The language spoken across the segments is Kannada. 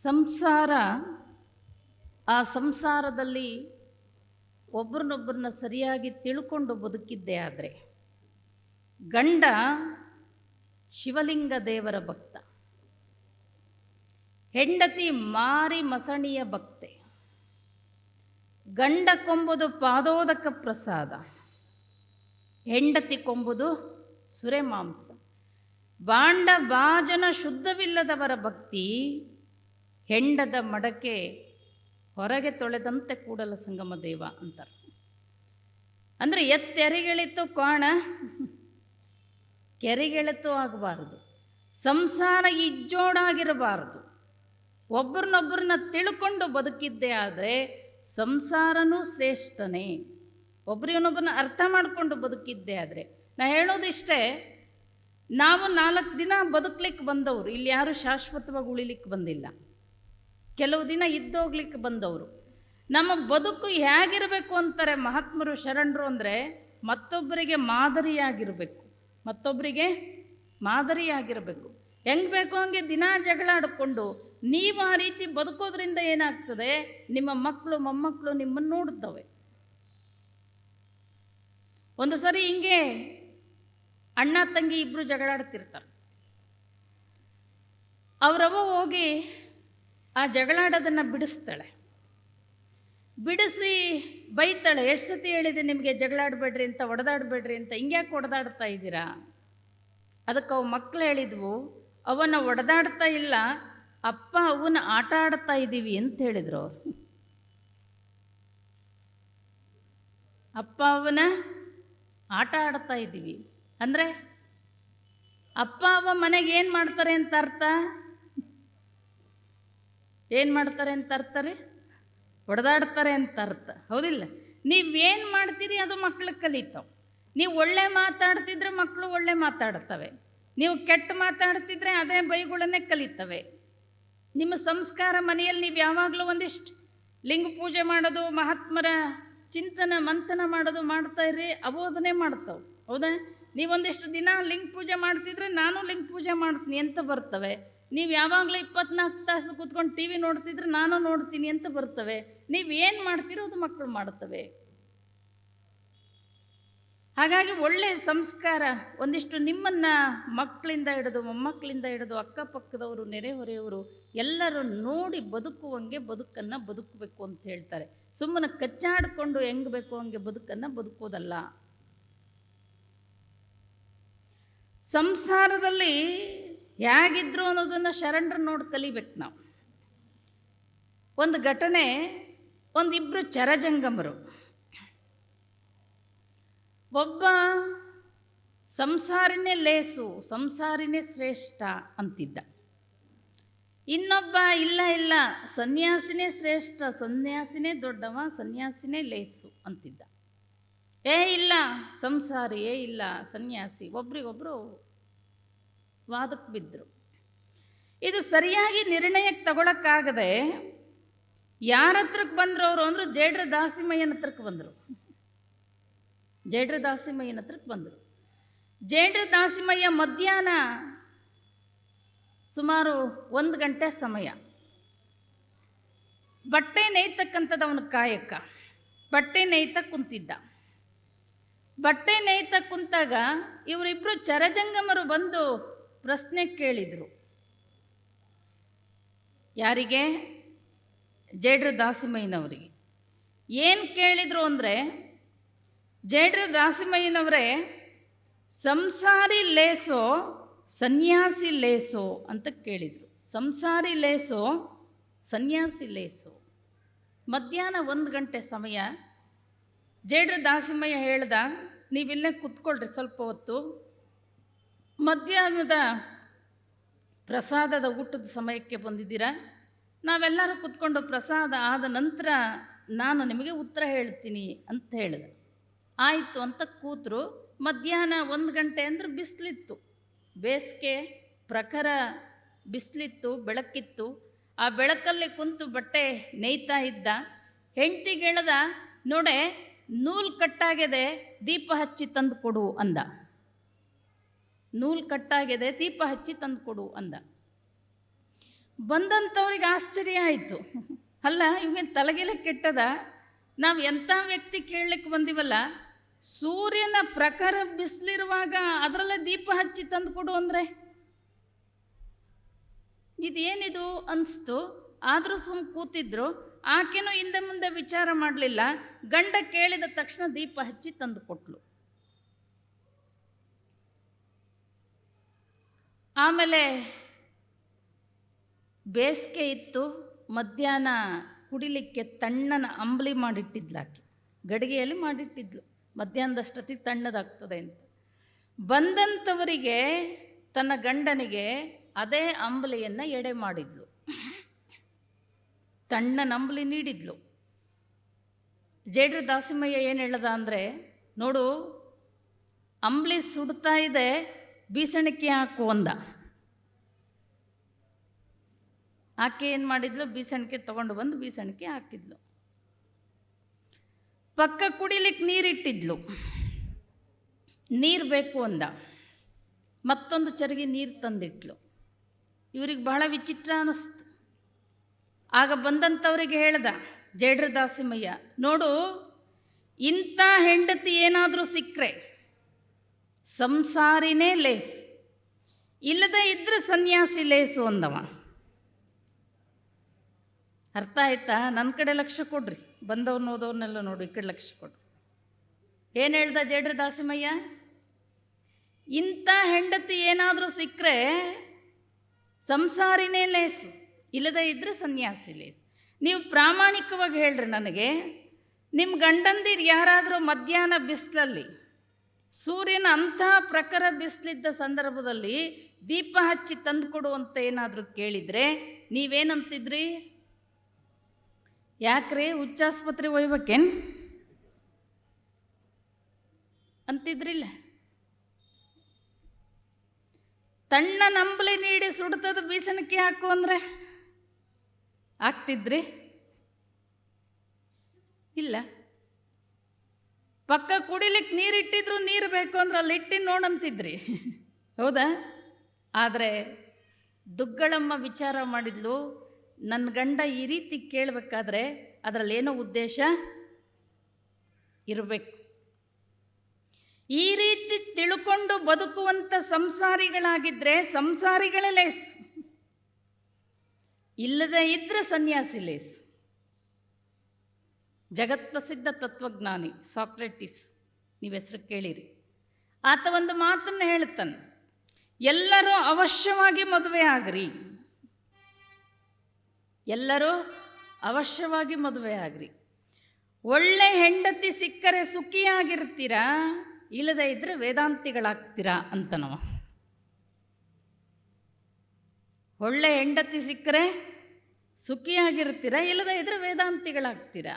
ಸಂಸಾರ, ಆ ಸಂಸಾರದಲ್ಲಿ ಒಬ್ರನ್ನೊಬ್ಬರನ್ನ ಸರಿಯಾಗಿ ತಿಳ್ಕೊಂಡು ಬದುಕಿದ್ದೆ ಆದರೆ, ಗಂಡ ಶಿವಲಿಂಗ ದೇವರ ಭಕ್ತ, ಹೆಂಡತಿ ಮಾರಿ ಮಸಣಿಯ ಭಕ್ತೆ, ಗಂಡ ಕೊಂಬುದು ಪಾದೋದಕ ಪ್ರಸಾದ, ಹೆಂಡತಿ ಕೊಂಬುದು ಸುರೆ ಮಾಂಸ, ಬಾಂಡ ಬಾಜನ ಶುದ್ಧವಿಲ್ಲದವರ ಭಕ್ತಿ ಹೆಂಡದ ಮಡಕೆ ಹೊರಗೆ ತೊಳೆದಂತೆ ಕೂಡಲ ಸಂಗಮ ದೇವ ಅಂತಾರೆ. ಅಂದರೆ ಎತ್ತೆರಿಗೆಳಿತು ಕೋಣ ಕೆರೆಗೆಳೆತು ಆಗಬಾರದು. ಸಂಸಾರ ಇಜ್ಜೋಡಾಗಿರಬಾರದು. ಒಬ್ಬರನ್ನೊಬ್ಬರನ್ನ ತಿಳ್ಕೊಂಡು ಬದುಕಿದ್ದೇ ಆದರೆ ಸಂಸಾರನೂ ಶ್ರೇಷ್ಠನೇ. ಒಬ್ರಿಗೊಬ್ಬರನ್ನ ಅರ್ಥ ಮಾಡಿಕೊಂಡು ಬದುಕಿದ್ದೇ ಆದರೆ. ನಾ ಹೇಳೋದಿಷ್ಟೇ, ನಾವು ನಾಲ್ಕು ದಿನ ಬದುಕಲಿಕ್ಕೆ ಬಂದವರು, ಇಲ್ಲಿ ಯಾರು ಶಾಶ್ವತವಾಗಿ ಉಳಿಲಿಕ್ಕೆ ಬಂದಿಲ್ಲ. ಕೆಲವು ದಿನ ಇದ್ದೋಗ್ಲಿಕ್ಕೆ ಬಂದವರು. ನಮ್ಮ ಬದುಕು ಹೇಗಿರಬೇಕು ಅಂತಾರೆ ಮಹಾತ್ಮರು, ಶರಣರು ಅಂದರೆ ಮತ್ತೊಬ್ಬರಿಗೆ ಮಾದರಿಯಾಗಿರಬೇಕು. ಮತ್ತೊಬ್ಬರಿಗೆ ಮಾದರಿಯಾಗಿರಬೇಕು. ಹೆಂಗೆ ಬೇಕು ಹಂಗೆ ದಿನ ಜಗಳಾಡಿಕೊಂಡು ನೀವು ಆ ರೀತಿ ಬದುಕೋದ್ರಿಂದ ಏನಾಗ್ತದೆ? ನಿಮ್ಮ ಮಕ್ಕಳು ಮೊಮ್ಮಕ್ಕಳು ನಿಮ್ಮನ್ನು ನೋಡುತ್ತವೆ ಒಂದು ಸರಿ ಹಿಂಗೆ ಅಣ್ಣ, ತಂಗಿ ಇಬ್ಬರು ಜಗಳಾಡ್ತಿರ್ತಾರೆ ಅವರವ ಹೋಗಿ ಆ ಜಗಳಾಡೋದನ್ನು ಬಿಡಿಸ್ತಾಳೆ. ಬಿಡಿಸಿ ಬೈತಾಳೆ, ಎಷ್ಟು ಸತಿ ಹೇಳಿದೆ ನಿಮಗೆ ಜಗಳಾಡಬೇಡ್ರಿ ಅಂತ, ಒಡೆದಾಡಬೇಡ್ರಿ ಅಂತ, ಹಿಂಗ್ಯಾಕೆ ಒಡೆದಾಡ್ತಾ ಇದ್ದೀರಾ? ಅದಕ್ಕೆ ಅವು ಮಕ್ಕಳು ಹೇಳಿದ್ವು ಅವನ್ನ ಒಡೆದಾಡ್ತಾ ಇಲ್ಲ, ಅಪ್ಪ ಅವನ್ನ ಆಟ ಆಡ್ತಾ ಇದ್ದೀವಿ ಅಂತ ಹೇಳಿದರು ಅಪ್ಪ ಅವನ ಆಟ ಆಡ್ತಾ ಇದ್ದೀವಿ. ಅಂದರೆ ಅಪ್ಪ ಅವ ಮನೆಗೆ ಏನು ಮಾಡ್ತಾರೆ ಅಂತ ಅರ್ಥ? ಏನು ಮಾಡ್ತಾರೆ ಅಂತ ಅರ್ಥ ರೀ? ಹೊಡೆದಾಡ್ತಾರೆ ಅಂತ ಅರ್ಥ. ಹೌದಿಲ್ಲ? ನೀವೇನು ಮಾಡ್ತೀರಿ ಅದು ಮಕ್ಳಿಗೆ ಕಲಿತಾವೆ. ನೀವು ಒಳ್ಳೆ ಮಾತಾಡ್ತಿದ್ರೆ ಮಕ್ಕಳು ಒಳ್ಳೆ ಮಾತಾಡ್ತವೆ. ನೀವು ಕೆಟ್ಟ ಮಾತಾಡ್ತಿದ್ರೆ ಅದೇ ಬೈಗಳನ್ನೇ ಕಲಿತವೆ. ನಿಮ್ಮ ಸಂಸ್ಕಾರ ಮನೆಯಲ್ಲಿ ನೀವು ಯಾವಾಗಲೂ ಒಂದಿಷ್ಟು ಲಿಂಗ ಪೂಜೆ ಮಾಡೋದು, ಮಹಾತ್ಮರ ಚಿಂತನ, ಮಂಥನ ಮಾಡೋದು ಮಾಡ್ತಾ ಇರಿ ಅದನ್ನೇ ಮಾಡ್ತಾವೆ. ಹೌದಾ? ನೀವೊಂದಿಷ್ಟು ದಿನ ಲಿಂಗ ಪೂಜೆ ಮಾಡ್ತಿದ್ರೆ ನಾನು ಲಿಂಗ ಪೂಜೆ ಮಾಡ್ತೀನಿ ಅಂತ ಬರ್ತವೆ. ನೀವು ಯಾವಾಗಲೂ ಇಪ್ಪತ್ನಾಲ್ಕು ತಾಸು ಕೂತ್ಕೊಂಡು ಟಿ ವಿ ನೋಡ್ತಿದ್ರೆ ನಾನು ನೋಡ್ತೀನಿ ಅಂತ ಬರ್ತವೆ. ನೀವು ಏನು ಮಾಡ್ತೀರೋ ಅದು ಮಕ್ಕಳು ಮಾಡ್ತವೆ ಹಾಗಾಗಿ ಒಳ್ಳೆಯ ಸಂಸ್ಕಾರ ಒಂದಿಷ್ಟು ನಿಮ್ಮನ್ನ ಮಕ್ಕಳಿಂದ ಹಿಡಿದು ಮೊಮ್ಮಕ್ಕಳಿಂದ ಹಿಡಿದು ಅಕ್ಕಪಕ್ಕದವರು, ನೆರೆಹೊರೆಯವರು ಎಲ್ಲರೂ ನೋಡಿ ಬದುಕುವಂಗೆ ಬದುಕನ್ನು ಬದುಕಬೇಕು ಅಂತ ಹೇಳ್ತಾರೆ. ಸುಮ್ಮನೆ ಕಚ್ಚಾಡಿಕೊಂಡು ಹೆಂಗ್ ಬೇಕು ಹಂಗೆ ಬದುಕನ್ನು ಬದುಕೋದಲ್ಲ. ಸಂಸಾರದಲ್ಲಿ ಹೇಗಿದ್ರು ಅನ್ನೋದನ್ನು ಶರಣರು ನೋಡಿ ಕಲಿಬೇಕು ನಾವು. ಒಂದು ಘಟನೆ ಒಂದಿಬ್ಬರು ಚರಜಂಗಮರು. ಒಬ್ಬ ಸಂಸಾರಿನೇ ಲೇಸು, ಸಂಸಾರಿನೇ ಶ್ರೇಷ್ಠ ಅಂತಿದ್ದ. ಇನ್ನೊಬ್ಬ, ಇಲ್ಲ ಇಲ್ಲ, ಸನ್ಯಾಸಿನೇ ಶ್ರೇಷ್ಠ, ಸನ್ಯಾಸಿನೇ ದೊಡ್ಡವ, ಸನ್ಯಾಸಿನೇ ಲೇಸು ಅಂತಿದ್ದ. ಏ, ಇಲ್ಲ ಸಂಸಾರಿ ಏ ಇಲ್ಲ, ಸನ್ಯಾಸಿ, ಒಬ್ರಿಗೊಬ್ರು ವಾದಕ್ಕೆ ಬಿದ್ದರು ಇದು ಸರಿಯಾಗಿ ನಿರ್ಣಯಕ್ಕೆ ತಗೊಳಕ್ಕಾಗದೆ ಯಾರ ಹತ್ರಕ್ಕೆ ಬಂದರು ಅವರು ಅಂದರು ಜೇಡ್ರ ದಾಸಿಮಯ್ಯನ ಹತ್ರಕ್ಕೆ ಬಂದರು. ಜೇಡ್ರ ದಾಸಿಮಯ್ಯನ ಹತ್ರಕ್ಕೆ ಬಂದರು. ಜೇಡ್ರ ದಾಸಿಮಯ್ಯ ಮಧ್ಯಾಹ್ನ ಸುಮಾರು ಒಂದು ಗಂಟೆ ಸಮಯ. ಬಟ್ಟೆ ನೇಯ್ತಕ್ಕಂಥದ್ದು ಅವನ ಕಾಯಕ. ಬಟ್ಟೆ ನೇಯ್ತ ಕುಂತಿದ್ದ. ಬಟ್ಟೆ ನೇಯ್ತ ಕುಂತಾಗ ಇವರಿಬ್ಬರು ಚರಜಂಗಮರು ಬಂದು ಪ್ರಶ್ನೆ ಕೇಳಿದರು. ಯಾರಿಗೆ? ಜೇಡ್ರ ದಾಸಿಮಯ್ಯನವರಿಗೆ. ಏನು ಕೇಳಿದರು ಅಂದರೆ, ಜೇಡ್ರ ದಾಸಿಮಯ್ಯನವರೇ, ಸಂಸಾರಿ ಲೇಸೋ, ಸನ್ಯಾಸಿ ಲೇಸೋ ಅಂತ ಕೇಳಿದರು. ಸಂಸಾರಿ ಲೇಸೋ, ಸನ್ಯಾಸಿ ಲೇಸೋ. ಮಧ್ಯಾಹ್ನ ಒಂದು ಗಂಟೆ ಸಮಯ, ಜೇಡ್ರ ದಾಸಿಮಯ್ಯ ಹೇಳ್ದ, ನೀವಿಲ್ಲೇ ಕುತ್ಕೊಳ್ರಿ ಸ್ವಲ್ಪ ಹೊತ್ತು. ಮಧ್ಯಾಹ್ನದ ಪ್ರಸಾದದ ಊಟದ ಸಮಯಕ್ಕೆ ಬಂದಿದ್ದೀರಾ? ನಾವೆಲ್ಲರೂ ಕುತ್ಕೊಂಡು ಪ್ರಸಾದ ಆದ ನಂತರ ನಾನು ನಿಮಗೆ ಉತ್ತರ ಹೇಳ್ತೀನಿ ಅಂತ ಹೇಳಿದೆ. ಆಯಿತು ಅಂತ ಕೂತರು. ಮಧ್ಯಾಹ್ನ ಒಂದು ಗಂಟೆ ಅಂದ್ರೆ ಬಿಸಿಲಿತ್ತು. ಬೇಸಿಗೆ ಪ್ರಖರ ಬಿಸಿಲಿತ್ತು, ಬೆಳಕಿತ್ತು. ಆ ಬೆಳಕಲ್ಲಿ ಕುಂತು ಬಟ್ಟೆ ನೇಯ್ತಾ ಇದ್ದ. ಹೆಂಡ್ತಿಗೆ ಹೇಳ್ದ, ನೋಡೆ ನೂಲು ಕಟ್ಟಾಗಿದೆ ದೀಪ ಹಚ್ಚಿ ತಂದು ಕೊಡು ಅಂದ. ನೂಲು ಕಟ್ಟಾಗಿದೆ, ದೀಪ ಹಚ್ಚಿ ತಂದು ಕೊಡು ಅಂದ. ಬಂದಂಥವ್ರಿಗೆ ಆಶ್ಚರ್ಯ ಆಯಿತು. ಅಲ್ಲ ಇವೇನು ತಲೆಗೆಲೆ ಕೆಟ್ಟದ? ನಾವು ಎಂಥ ವ್ಯಕ್ತಿ ಕೇಳಲಿಕ್ಕೆ ಬಂದಿವಲ್ಲ, ಸೂರ್ಯನ ಪ್ರಖರ ಬಿಸಿಲಿರುವಾಗ ಅದರಲ್ಲೇ ದೀಪ ಹಚ್ಚಿ ತಂದು ಕೊಡು ಅಂದರೆ? ಇದೇನಿದು ಅನಿಸ್ತು? ಆದರೂ ಸುಮ್ಮ ಕೂತಿದ್ರು, ಆಕೆನೂ ಹಿಂದೆ ಮುಂದೆ ವಿಚಾರ ಮಾಡಲಿಲ್ಲ, ಗಂಡ ಕೇಳಿದ ತಕ್ಷಣ ದೀಪ ಹಚ್ಚಿ ತಂದು ಕೊಟ್ಲು. ಆಮೇಲೆ ಬೇಸಿಗೆ ಇತ್ತು, ಮಧ್ಯಾಹ್ನ ಕುಡಿಲಿಕ್ಕೆ ತಣ್ಣನ ಅಂಬಲಿ ಮಾಡಿಟ್ಟಿದ್ಲು ಆಕೆ. ಗಡಿಗೆಯಲ್ಲಿ ಮಾಡಿಟ್ಟಿದ್ಲು. ಮಧ್ಯಾಹ್ನದಷ್ಟೊತ್ತಿಗೆ ತಣ್ಣದಾಗ್ತದೆ ಅಂತ. ಬಂದಂಥವರಿಗೆ ತನ್ನ ಗಂಡನಿಗೆ ಅದೇ ಅಂಬಲಿಯನ್ನು ಎಡೆ ಮಾಡಿದ್ಲು. ತಣ್ಣನ ಅಂಬಲಿ ನೀಡಿದ್ಲು. ಜೇಡ್ರ ದಾಸಿಮಯ್ಯ ಏನು ಹೇಳದ ಅಂದರೆ, ನೋಡು, ಅಂಬಲಿ ಸುಡ್ತಾ ಇದೆ ಬೀಸಣಿಕೆ ಹಾಕು ಅಂದ ಆಕೆ ಏನು ಮಾಡಿದ್ಲು? ಬೀಸಣಿಕೆ ತಗೊಂಡು ಬಂದು ಬೀಸಣಿಕೆ ಹಾಕಿದ್ಲು. ಪಕ್ಕ ಕುಡಿಲಿಕ್ಕೆ ನೀರಿಟ್ಟಿದ್ಲು. ನೀರು ಬೇಕು ಅಂದ. ಮತ್ತೊಂದು ಚರಿಗೆ ನೀರು ತಂದಿಟ್ಲು. ಇವ್ರಿಗೆ ಬಹಳ ವಿಚಿತ್ರ ಅನ್ನಿಸ್ತು ಆಗ ಬಂದಂಥವ್ರಿಗೆ ಹೇಳ್ದ ಜೇಡ್ರ ದಾಸಿಮಯ್ಯ ನೋಡು, ಇಂಥ ಹೆಂಡತಿ ಏನಾದರೂ ಸಿಕ್ಕರೆ ಸಂಸಾರಿನೇ ಲೇಸು. ಇಲ್ಲದೆ ಇದ್ರೆ ಸನ್ಯಾಸಿ ಲೇಸು ಅಂದವ. ಅರ್ಥ ಆಯ್ತಾ? ನನ್ನ ಕಡೆ ಲಕ್ಷ್ಯ ಕೊಡ್ರಿ. ಬಂದವ್ರು ಓದೋರ್ನೆಲ್ಲ ನೋಡಿ, ಈ ಕಡೆ ಲಕ್ಷ್ಯ ಕೊಡ್ರಿ ಏನು ಹೇಳ್ದ ಜೇಡ್ರ ದಾಸಿಮಯ್ಯ? ಇಂಥ ಹೆಂಡತಿ ಏನಾದರೂ ಸಿಕ್ಕರೆ ಸಂಸಾರಿನೇ ಲೇಸು, ಇಲ್ಲದೇ ಇದ್ರೆ ಸನ್ಯಾಸಿ ಲೇಸು. ನೀವು ಪ್ರಾಮಾಣಿಕವಾಗಿ ಹೇಳ್ರಿ ನನಗೆ ನಿಮ್ಮ ಗಂಡಂದಿರು ಯಾರಾದರೂ ಮಧ್ಯಾಹ್ನ ಬಿಸಿಲಲ್ಲಿ ಸೂರ್ಯನ ಅಂತಹ ಪ್ರಖರ ಬಿಸಿಲಿದ್ದ ಸಂದರ್ಭದಲ್ಲಿ ದೀಪ ಹಚ್ಚಿ ತಂದು ಅಂತ ಏನಾದರೂ ಕೇಳಿದರೆ ನೀವೇನಂತಿದ್ರಿ? ಯಾಕ್ರಿ ಹುಚ್ಚಾಸ್ಪತ್ರೆ ಒಯ್ಬೇಕೇನು? ಅಂತಿದ್ರಿಲ್ಲ. ತಣ್ಣ ನಂಬಲಿ ನೀಡಿ ಸುಡ್ತದ ಬೀಸಣಿಕೆ ಹಾಕು ಅಂದ್ರೆ ಆಗ್ತಿದ್ರಿ? ಇಲ್ಲ. ಪಕ್ಕ ಕುಡಿಲಿಕ್ಕೆ ನೀರು ಇಟ್ಟಿದ್ರು ನೀರು ಬೇಕು ಅಂದ್ರೆ ಅಲ್ಲಿ ಇಟ್ಟು ನೋಡಂತಿದ್ರಿ ಹೌದಾ? ಆದರೆ ದುಗ್ಗಳಮ್ಮ ವಿಚಾರ ಮಾಡಿದ್ಲು ನನ್ನ ಗಂಡ ಈ ರೀತಿ ಕೇಳಬೇಕಾದ್ರೆ ಅದರಲ್ಲಿ ಏನೋ ಉದ್ದೇಶ ಇರಬೇಕು. ಈ ರೀತಿ ತಿಳ್ಕೊಂಡು ಬದುಕುವಂಥ ಸಂಸಾರಿಗಳಾಗಿದ್ದರೆ ಸಂಸಾರಿಗಳೇ ಲೇಸ್. ಇಲ್ಲದೆ ಇದ್ದರೆ ಸನ್ಯಾಸಿ ಲೇಸ್. ಜಗತ್ಪ್ರಸಿದ್ಧ ತತ್ವಜ್ಞಾನಿ ಸಾಕ್ರೆಟಿಸ್, ನೀವು ಹೆಸರು ಕೇಳಿರಿ. ಆತ ಒಂದು ಮಾತನ್ನು ಹೇಳುತ್ತಾನೆ, ಎಲ್ಲರೂ ಅವಶ್ಯವಾಗಿ ಮದುವೆ ಆಗ್ರಿ. ಎಲ್ಲರೂ ಅವಶ್ಯವಾಗಿ ಮದುವೆ ಆಗ್ರಿ. ಒಳ್ಳೆ ಹೆಂಡತಿ ಸಿಕ್ಕರೆ ಸುಖಿಯಾಗಿರ್ತೀರಾ, ಇಲ್ಲದೆ ಇದ್ರೆ ವೇದಾಂತಿಗಳಾಗ್ತೀರಾ ಅಂತನವ. ಒಳ್ಳೆ ಹೆಂಡತಿ ಸಿಕ್ಕರೆ ಸುಖಿಯಾಗಿರ್ತೀರಾ, ಇಲ್ಲದೆ ಇದ್ರೆ ವೇದಾಂತಿಗಳಾಗ್ತೀರಾ.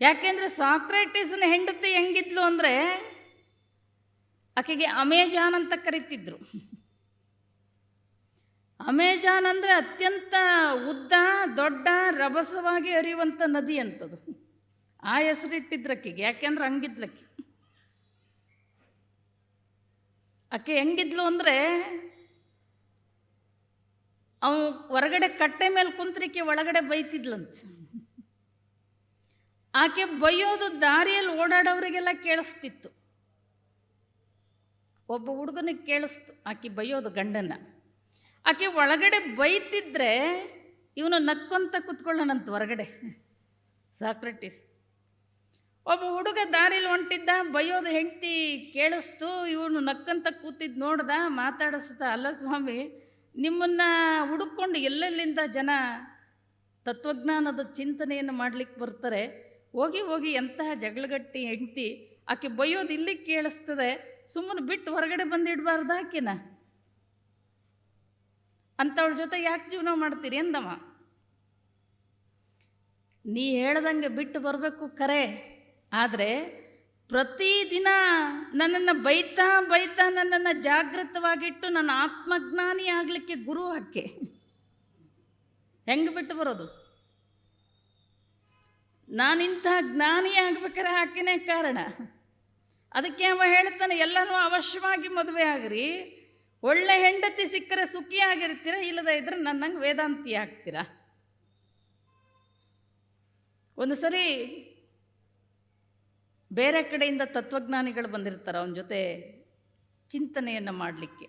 ಯಾಕೆಂದ್ರೆ ಸಾಕ್ರೆಟಿಸ್ನ ಹೆಂಡತಿ ಹೆಂಗಿದ್ಲು ಅಂದರೆ ಆಕೆಗೆ ಅಮೆಜಾನ್ ಅಂತ ಕರಿತಿದ್ರು. ಅಮೆಜಾನ್ ಅಂದರೆ ಅತ್ಯಂತ ಉದ್ದ, ದೊಡ್ಡ, ರಭಸವಾಗಿ ಹರಿಯುವಂಥ ನದಿ ಅಂತದು. ಆ ಹೆಸರಿಟ್ಟಿದ್ರಕ್ಕಿಗೆ ಯಾಕೆಂದ್ರೆ ಹಂಗಿದ್ಲಕ್ಕಿ ಆಕೆ. ಹೆಂಗಿದ್ಲು ಅಂದರೆ ಅವು ಹೊರಗಡೆ ಕಟ್ಟೆ ಮೇಲೆ ಕುಂತ್ರಿಕೆ ಒಳಗಡೆ ಬೈತಿದ್ಲಂತ. ಆಕೆ ಬೈಯೋದು ದಾರಿಯಲ್ಲಿ ಓಡಾಡೋರಿಗೆಲ್ಲ ಕೇಳಿಸ್ತಿತ್ತು. ಒಬ್ಬ ಹುಡುಗನಿಗೆ ಕೇಳಿಸ್ತು, ಆಕೆ ಬೈಯೋದು ಗಂಡನ. ಆಕೆ ಒಳಗಡೆ ಬೈತಿದ್ರೆ ಇವನು ನಕ್ಕೊಂತ ಕುತ್ಕೊಳ್ಳೋಣಂತ ಹೊರಗಡೆ. ಸಾಕ್ರೆಟಿಸ್. ಒಬ್ಬ ಹುಡುಗ ದಾರಿಲಿ ಹೊಂಟಿದ್ದ, ಬೈಯೋದು ಹೆಂಡ್ತಿ ಕೇಳಿಸ್ತು, ಇವನು ನಕ್ಕಂತ ಕೂತಿದ್ದು ನೋಡ್ದ ಮಾತಾಡಿಸ್ದ ಅಲ್ಲ ಸ್ವಾಮಿ, ನಿಮ್ಮನ್ನು ಹುಡುಕೊಂಡು ಎಲ್ಲೆಲ್ಲಿಂದ ಜನ ತತ್ವಜ್ಞಾನದ ಚಿಂತನೆಯನ್ನು ಮಾಡ್ಲಿಕ್ಕೆ ಬರ್ತಾರೆ ಹೋಗಿ ಹೋಗಿ ಎಂತಹ ಜಗಳಗಟ್ಟಿ ಹೆಂಡ್ತಿ ಆಕೆ ಬೈಯೋದು ಇಲ್ಲಿ ಕೇಳಿಸ್ತದೆ, ಸುಮ್ಮನೆ ಬಿಟ್ಟು ಹೊರಗಡೆ ಬಂದಿಡಬಾರ್ದು ಆಕೆನ. ಅಂಥವಳ ಜೊತೆ ಯಾಕೆ ಜೀವನ ಮಾಡ್ತೀರಿ ಅಂದವ ನೀ ಹೇಳ್ದಂಗೆ ಬಿಟ್ಟು ಬರಬೇಕು ಕರೆ, ಆದರೆ ಪ್ರತಿದಿನ ನನ್ನನ್ನು ಬೈತಾ ಬೈತಾ ನನ್ನನ್ನು ಜಾಗೃತವಾಗಿಟ್ಟು ನನ್ನ ಆತ್ಮಜ್ಞಾನಿ ಆಗಲಿಕ್ಕೆ ಗುರು ಹಕ್ಕೆ ಹೆಂಗೆ ಬಿಟ್ಟು ಬರೋದು? ನಾನಿಂಥ ಜ್ಞಾನಿ ಆಗ್ಬೇಕಾರೆ ಆಕೆನೇ ಕಾರಣ. ಅದಕ್ಕೆ ಅವ ಹೇಳ್ತಾನೆ, ಎಲ್ಲನೂ ಅವಶ್ಯವಾಗಿ ಮದುವೆ ಆಗ್ರಿ. ಒಳ್ಳೆ ಹೆಂಡತಿ ಸಿಕ್ಕರೆ ಸುಖಿಯಾಗಿರ್ತೀರ ಇಲ್ಲದ ಇದ್ರೆ ನನ್ನಂಗೆ ವೇದಾಂತಿ ಆಗ್ತೀರ? ಒಂದು ಸರಿ ಬೇರೆ ಕಡೆಯಿಂದ ತತ್ವಜ್ಞಾನಿಗಳು ಬಂದಿರ್ತಾರೆ, ಅವನ ಜೊತೆ ಚಿಂತನೆಯನ್ನು ಮಾಡಲಿಕ್ಕೆ.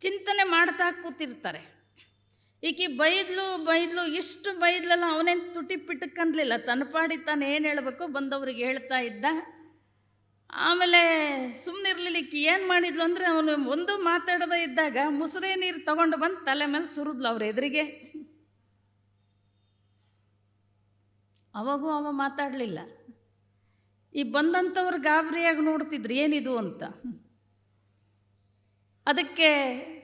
ಚಿಂತನೆ ಮಾಡ್ತಾ ಕೂತಿರ್ತಾರೆ. ಈಕಿ ಬೈದ್ಲು ಬೈದ್ಲು, ಇಷ್ಟು ಬೈದ್ಲಲ್ಲ ಅವನೇನು ತುಟಿ ಪಿಟಕ್ಕಂದ್ಲಿಲ್ಲ ತನ್ನ ಪಾಡಿ ತಾನು ಏನು ಹೇಳಬೇಕು ಬಂದವ್ರಿಗೆ ಹೇಳ್ತಾ ಇದ್ದ. ಆಮೇಲೆ ಈಕಿ ಏನು ಮಾಡಿದ್ಲು ಅಂದರೆ ಅವನು ಒಂದು ಮಾತಾಡದೇ ಇದ್ದಾಗ ಮುಸುರೆ ನೀರು ತಗೊಂಡು ಬಂದು ತಲೆ ಮೇಲೆ ಸುರಿದ್ಲು ಅವ್ರ ಎದುರಿಗೆ. ಅವಾಗೂ ಅವ ಮಾತಾಡಲಿಲ್ಲ. ಈ ಬಂದಂಥವ್ರು ಗಾಬರಿಯಾಗಿ ನೋಡ್ತಿದ್ರು ಏನಿದು ಅಂತ. ಅದಕ್ಕೆ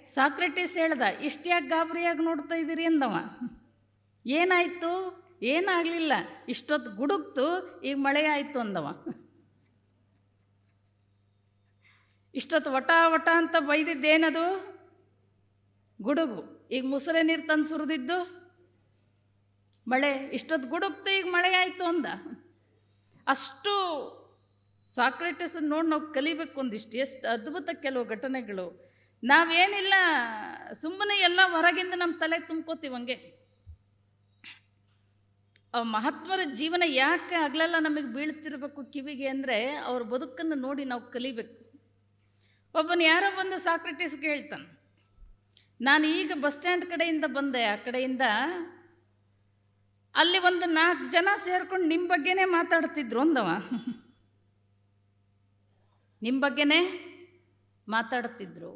ಸಾಕ್ರೆಟಿಸ್ ಹೇಳ್ದ ಇಷ್ಟ್ಯಾಕೆ ಗಾಬರಿಯಾಗಿ ನೋಡ್ತಾ ಇದ್ದೀರಿ ಅಂದವ. ಏನಾಯಿತು? ಏನಾಗಲಿಲ್ಲ? ಇಷ್ಟೊತ್ತು ಗುಡುಕ್ತು ಈಗ ಮಳೆ ಆಯಿತು ಅಂದವ. ಇಷ್ಟೊತ್ತು ವಟ ವಟ ಅಂತ ಬೈದಿದ್ದೇನದು? ಗುಡುಗು. ಈಗ ಮುಸರೆ ನೀರು ತಂದು ಸುರಿದಿದ್ದು. ಮಳೆ ಇಷ್ಟೊತ್ತು ಗುಡುಕ್ತು ಈಗ ಮಳೆ ಆಯಿತು ಅಂದ. ಅಷ್ಟು ಸಾಕ್ರೆಟಿಸ್ ನೋಡಿ ನಾವು ಕಲಿಬೇಕು ಒಂದಿಷ್ಟು. ಎಷ್ಟು ಅದ್ಭುತ ಕೆಲವು ಘಟನೆಗಳು. ನಾವೇನಿಲ್ಲ, ಸುಮ್ಮನೆ ಎಲ್ಲ ಹೊರಗಿಂದ ನಮ್ಮ ತಲೆ ತುಂಬ್ಕೋತೀವಿ ಹಂಗೆ. ಆ ಮಹಾತ್ಮರ ಜೀವನ ಯಾಕೆ ಆಗಲೆಲ್ಲ ನಮಗೆ ಬೀಳ್ತಿರ್ಬೇಕು ಕಿವಿಗೆ ಅಂದರೆ ಅವ್ರ ಬದುಕನ್ನು ನೋಡಿ ನಾವು ಕಲಿಬೇಕು. ಒಬ್ಬನು ಯಾರೋ ಬಂದು ಸಾಕ್ರೆಟಿಸ್ಗೆ ಹೇಳ್ತಾನೆ ನಾನು ಈಗ ಬಸ್ ಸ್ಟ್ಯಾಂಡ್ ಕಡೆಯಿಂದ ಬಂದೆ, ಆ ಕಡೆಯಿಂದ ಅಲ್ಲಿ ಒಂದು ನಾಲ್ಕು ಜನ ಸೇರ್ಕೊಂಡು ನಿಮ್ಮ ಬಗ್ಗೆನೇ ಮಾತಾಡ್ತಿದ್ರು ಅಂದವ. ನಿಮ್ಮ ಬಗ್ಗೆನೇ ಮಾತಾಡ್ತಿದ್ರು.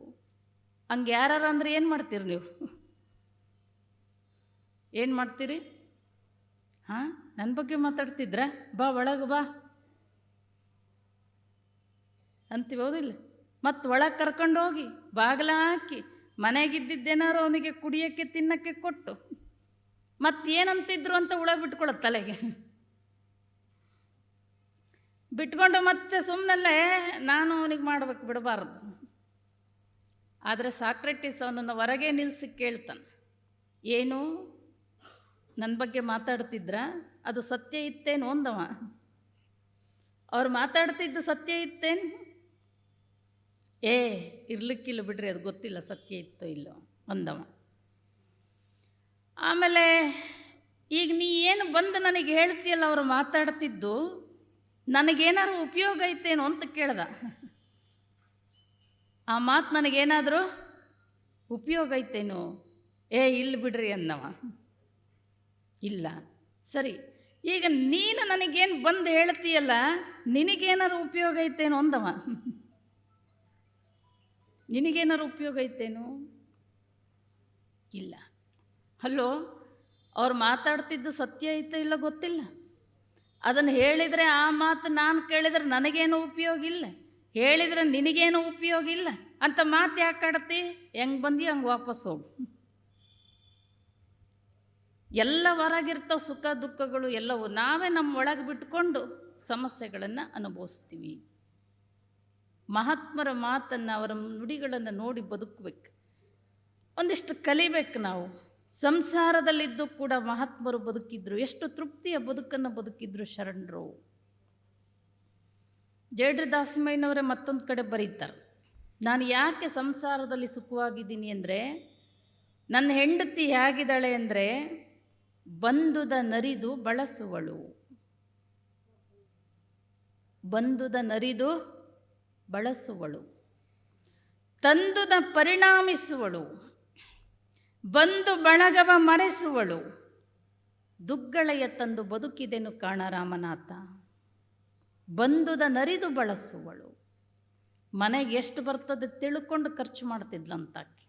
ಹಂಗೆ ಯಾರು ಅಂದ್ರೆ ಏನು ಮಾಡ್ತೀರಿ ನೀವು? ಏನು ಮಾಡ್ತೀರಿ? ಹಾಂ ನನ್ನ ಬಗ್ಗೆ ಮಾತಾಡ್ತಿದ್ರ? ಬಾ, ಒಳಗೆ ಬಾ. ಅಂತೀವಿ, ಹೌದಿಲ್ಲ? ಮತ್ತು ಒಳಗೆ ಕರ್ಕೊಂಡು ಹೋಗಿ, ಬಾಗಿಲ ಹಾಕಿ, ಮನೆಗಿದ್ದಿದ್ದೇನಾರು ಅವನಿಗೆ ಕುಡಿಯೋಕ್ಕೆ, ತಿನ್ನಕ್ಕೆ ಕೊಟ್ಟು. ಮತ್ತೇನಂತಿದ್ರು ಅಂತ ಹುಳ ಬಿಟ್ಕೊಳ್ಳೋದು ತಲೆಗೆ. ಬಿಟ್ಕೊಂಡು ಮತ್ತೆ ಸುಮ್ಮನಲ್ಲೇ ನಾನು ಅವನಿಗೆ ಮಾಡ್ಬೇಕು, ಬಿಡಬಾರ್ದು. ಆದರೆ ಸಾಕ್ರೆಟಿಸ್ ಅವನನ್ನು ಹೊರಗೆ ನಿಲ್ಲಿಸಿ ಕೇಳ್ತಾನೆ. ಏನು? ನನ್ನ ಬಗ್ಗೆ ಮಾತಾಡ್ತಿದ್ರ? ಅದು ಸತ್ಯ ಇತ್ತೇನು ಒಂದವ ಅವ್ರು ಮಾತಾಡ್ತಿದ್ದು ಸತ್ಯ ಇತ್ತೇನು? ಏ, ಇರ್ಲಿಕ್ಕಿಲ್ಲ ಬಿಡ್ರಿ, ಅದು ಗೊತ್ತಿಲ್ಲ ಸತ್ಯ ಇತ್ತೋ ಇಲ್ಲೋ ಒಂದವ ಆಮೇಲೆ ಈಗ ನೀ ಏನು ಬಂದು ನನಗೆ ಹೇಳ್ತೀಯಲ್ಲ ಅವರು ಮಾತಾಡ್ತಿದ್ದು? ನನಗೇನಾದ್ರು ಉಪಯೋಗ ಐತೇನೋ ಅಂತ ಕೇಳ್ದ. ಆ ಮಾತು ನನಗೇನಾದರೂ ಉಪಯೋಗ ಐತೇನೋ? ಏ ಇಲ್ಲ ಬಿಡ್ರಿ ಅಂದವ. ಇಲ್ಲ. ಸರಿ, ಈಗ ನೀನು ನನಗೇನು ಬಂದು ಹೇಳ್ತೀಯಲ್ಲ, ನಿನಗೇನಾರು ಉಪಯೋಗ ಐತೇನೋ ಅಂದವ. ನಿನಗೇನಾರು ಉಪಯೋಗ ಐತೇನೋ? ಇಲ್ಲ. ಹಲೋ, ಅವ್ರು ಮಾತಾಡ್ತಿದ್ದು ಸತ್ಯ ಐತೋ ಇಲ್ಲ ಗೊತ್ತಿಲ್ಲ. ಅದನ್ನು ಹೇಳಿದರೆ ಆ ಮಾತು ನಾನು ಕೇಳಿದರೆ ನನಗೇನು ಉಪಯೋಗ ಇಲ್ಲ. ಹೇಳಿದರೆ ನಿನಗೇನು ಉಪಯೋಗ ಇಲ್ಲ? ಅಂತ ಮಾತು ಯಾಕೆ ಕಡ್ತಿ ಹೆಂಗೆ ಬಂದು ಹಂಗೆ ವಾಪಸ್ ಹೋಗು. ಎಲ್ಲ ಹೊರಗಿರ್ತಾವ ಸುಖ ದುಃಖಗಳು ಎಲ್ಲವೂ ನಾವೇ ನಮ್ಮ ಒಳಗೆ ಬಿಟ್ಕೊಂಡು ಸಮಸ್ಯೆಗಳನ್ನು ಅನುಭವಿಸ್ತೀವಿ. ಮಹಾತ್ಮರ ಮಾತನ್ನು ಅವರ ನುಡಿಗಳನ್ನು ನೋಡಿ ಬದುಕಬೇಕು. ಒಂದಿಷ್ಟು ಕಲಿಬೇಕು ನಾವು. ಸಂಸಾರದಲ್ಲಿದ್ದು ಕೂಡ ಮಹಾತ್ಮರು ಬದುಕಿದ್ರು. ಎಷ್ಟು ತೃಪ್ತಿಯ ಬದುಕನ್ನು ಬದುಕಿದ್ರು ಶರಣರು. ಜೇಡ್ರ ದಾಸಮಯ್ಯನವರೇ ಮತ್ತೊಂದು ಕಡೆ ಬರೀತಾರೆ, ನಾನು ಯಾಕೆ ಸಂಸಾರದಲ್ಲಿ ಸುಖವಾಗಿದ್ದೀನಿ ಅಂದರೆ, ನನ್ನ ಹೆಂಡತಿ ಹೇಗಿದ್ದಾಳೆ ಅಂದರೆ, ಬಂದುದ ನರಿದು ಬಳಸುವಳು. ಬಂದುದ ನರಿದು ಬಳಸುವಳು. ತಂದುದ ಪರಿಣಾಮಿಸುವಳು. ಬಂದು ಬಳಗವ ಮರೆಸುವಳು. ದುಗ್ಗಳೆಯ ತಂದು ಬದುಕಿದೆನು ಕಾಣ ರಾಮನಾಥ ಬಂದುದ ನರಿದು ಬಳಸುವಳು. ಮನೆಗೆ ಎಷ್ಟು ಬರ್ತದೆ ತಿಳ್ಕೊಂಡು ಖರ್ಚು ಮಾಡ್ತಿದ್ಲಂತಾಕೆ.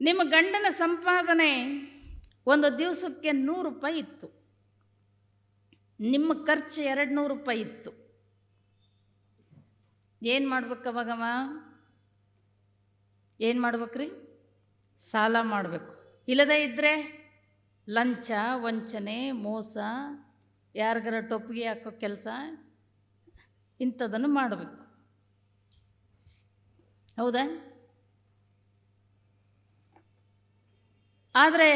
ನಿಮ್ಮ ಗಂಡನ ಸಂಪಾದನೆ ಒಂದು ದಿವಸಕ್ಕೆ ನೂರು ರೂಪಾಯಿ ಇತ್ತು. ನಿಮ್ಮ ಖರ್ಚು ಎರಡು ನೂರು ರೂಪಾಯಿ ಇತ್ತು. ಏನು ಮಾಡ್ಬೇಕು ಅವಾಗವ? ಏನು ಮಾಡ್ಬೇಕ್ರಿ? ಸಾಲ ಮಾಡಬೇಕು. ಇಲ್ಲದೇ ಇದ್ದರೆ ಲಂಚ, ವಂಚನೆ, ಮೋಸ ಯಾರಿಗಾರ ಟೊಪ್ಪಿಗೆ ಹಾಕೋ ಕೆಲಸ ಇಂಥದನ್ನು ಮಾಡಬೇಕು. ಹೌದಾ? ಆದರೆ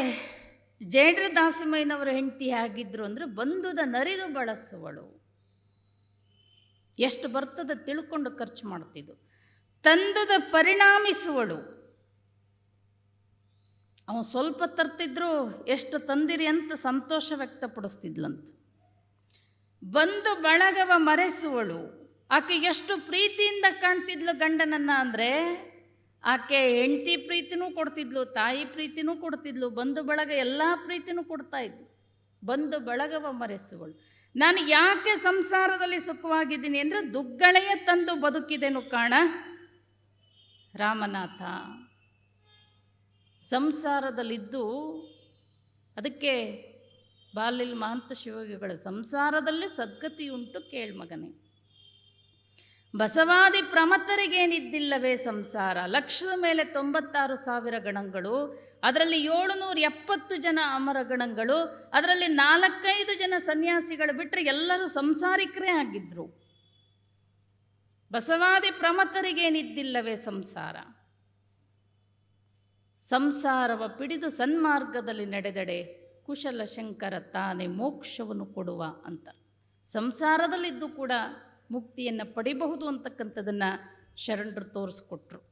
ಜೇಂಡ್ರ ದಾಸಿಮಯ್ಯನವರ ಹೆಂಡತಿ ಹೇಗಿದ್ರು ಅಂದರೆ ಬಂಧುದ ನರಿದು ಬಳಸುವಳು. ಎಷ್ಟು ಬರ್ತದೆ ತಿಳ್ಕೊಂಡು ಖರ್ಚು ಮಾಡ್ತಿದ್ದು. ತಂದದ ಪರಿಣಾಮಿಸುವಳು. ಅವನು ಸ್ವಲ್ಪ ತರ್ತಿದ್ರು ಎಷ್ಟು ತಂದಿರಿ ಅಂತ ಸಂತೋಷ ವ್ಯಕ್ತಪಡಿಸ್ತಿದ್ಲಂತ. ಬಂದು ಬಳಗವ ಮರೆಸುವಳು. ಆಕೆ ಎಷ್ಟು ಪ್ರೀತಿಯಿಂದ ಕಾಣ್ತಿದ್ಲು ಗಂಡನನ್ನ ಅಂದರೆ, ಆಕೆ ಹೆಂಡತಿ ಪ್ರೀತಿನೂ ಕೊಡ್ತಿದ್ಲು, ತಾಯಿ ಪ್ರೀತಿನೂ ಕೊಡ್ತಿದ್ಲು ಬಂಧು ಬಳಗ ಎಲ್ಲ ಪ್ರೀತಿನೂ ಕೊಡ್ತಾ ಇದ್ಲು. ಬಂಧು ಬಳಗವ ಮರೆಸುವಳು. ನಾನು ಯಾಕೆ ಸಂಸಾರದಲ್ಲಿ ಸುಖವಾಗಿದ್ದೀನಿ ಅಂದರೆ, ದುಗ್ಗಳೆಯ ತಂದು ಬದುಕಿದೆನು ಕಾಣ. ರಾಮನಾಥ, ಸಂಸಾರದಲ್ಲಿದ್ದು ಅದಕ್ಕೆ ಬಾಲಿಲ್ ಮಹಂತ ಶಿವಯೋಗಿಗಳ, ಸಂಸಾರದಲ್ಲಿ ಸದ್ಗತಿ ಉಂಟು ಕೇಳ್ಮಗನೇ ಬಸವಾದಿ ಪ್ರಮತರಿಗೇನಿದ್ದಿಲ್ಲವೇ ಸಂಸಾರ? ಲಕ್ಷದ ಮೇಲೆ ತೊಂಬತ್ತಾರು ಸಾವಿರ ಗಣಗಳು, ಅದರಲ್ಲಿ ಏಳುನೂರ ಎಪ್ಪತ್ತು ಜನ ಅಮರ ಗಣಗಳು, ಅದರಲ್ಲಿ ನಾಲ್ಕೈದು ಜನ ಸನ್ಯಾಸಿಗಳು ಬಿಟ್ಟರೆ ಎಲ್ಲರೂ ಸಂಸಾರಿಕರೇ ಆಗಿದ್ರು. ಬಸವಾದಿ ಪ್ರಮತರಿಗೇನಿದ್ದಿಲ್ಲವೇ ಸಂಸಾರ? ಸಂಸಾರವ ಪಿಡಿದು ಸನ್ಮಾರ್ಗದಲ್ಲಿ ನಡೆದಡೆ ಕುಶಲ ಶಂಕರ ತಾನೇ ಮೋಕ್ಷವನ್ನು ಕೊಡುವ ಅಂತ. ಸಂಸಾರದಲ್ಲಿದ್ದು ಕೂಡ ಮುಕ್ತಿಯನ್ನು ಪಡಿಬಹುದು ಅಂತಕ್ಕಂಥದ್ದನ್ನು ಶರಣರು ತೋರಿಸ್ಕೊಟ್ರು.